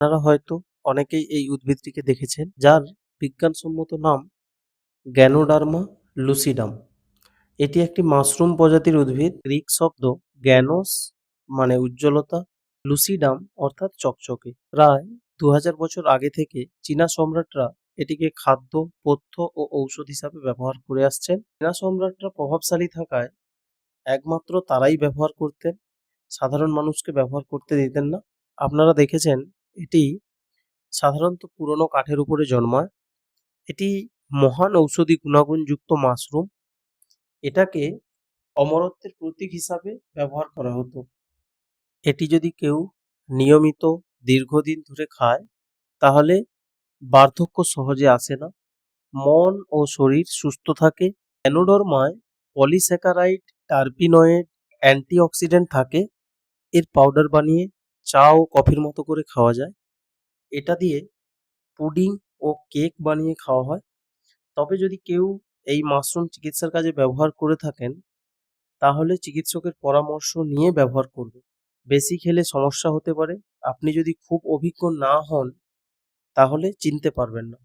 আপনারা হয়তো অনেকেই এই উদ্ভিদটিকে দেখেছেন, যার বিজ্ঞানসম্মত নাম গ্যানোডার্মা লুসিডাম এটি একটি মাশরুম প্রজাতির উদ্ভিদ। গ্রিক শব্দ গ্যানোস মানে উজ্জ্বলতা লুসিডাম অর্থাৎ চকচকে। প্রায় দু হাজার বছর আগে থেকে চীনা সম্রাটরা এটিকে খাদ্য, পথ্য ও ঔষধ হিসাবে ব্যবহার করে আসছেন। চীনা সম্রাটরা প্রভাবশালী থাকায় একমাত্র তারাই ব্যবহার করতেন। সাধারণ মানুষকে ব্যবহার করতে দিতেন না। আপনারা দেখেছেন এটি সাধারণত পুরনো কাঠের উপরে জন্মায়। এটি মহান ঔষধি গুণাগুণযুক্ত মাশরুম। এটাকে অমরত্বের প্রতীক হিসাবে ব্যবহার করা হতো। এটি যদি কেউ নিয়মিত দীর্ঘদিন ধরে খায়, তাহলে বার্ধক্য সহজে আসে না। মন ও শরীর সুস্থ থাকে। অ্যানোডরমায় পলিস্যাকারাইড, টার্পিনয়েড, অ্যান্টিঅক্সিডেন্ট থাকে। এর পাউডার বানিয়ে চা ও কফির মতো করে খাওয়া যায়। এটা দিয়ে পুডিং ও কেক বানিয়ে খাওয়া হয়। তবে যদি কেউ এই মাশরুম চিকিৎসার কাজে ব্যবহার করে থাকেন, তাহলে চিকিৎসকের পরামর্শ নিয়ে ব্যবহার করবে বেশি খেলে সমস্যা হতে পারে। আপনি যদি খুব অভিজ্ঞ না হন, তাহলে চিনতে পারবেন না।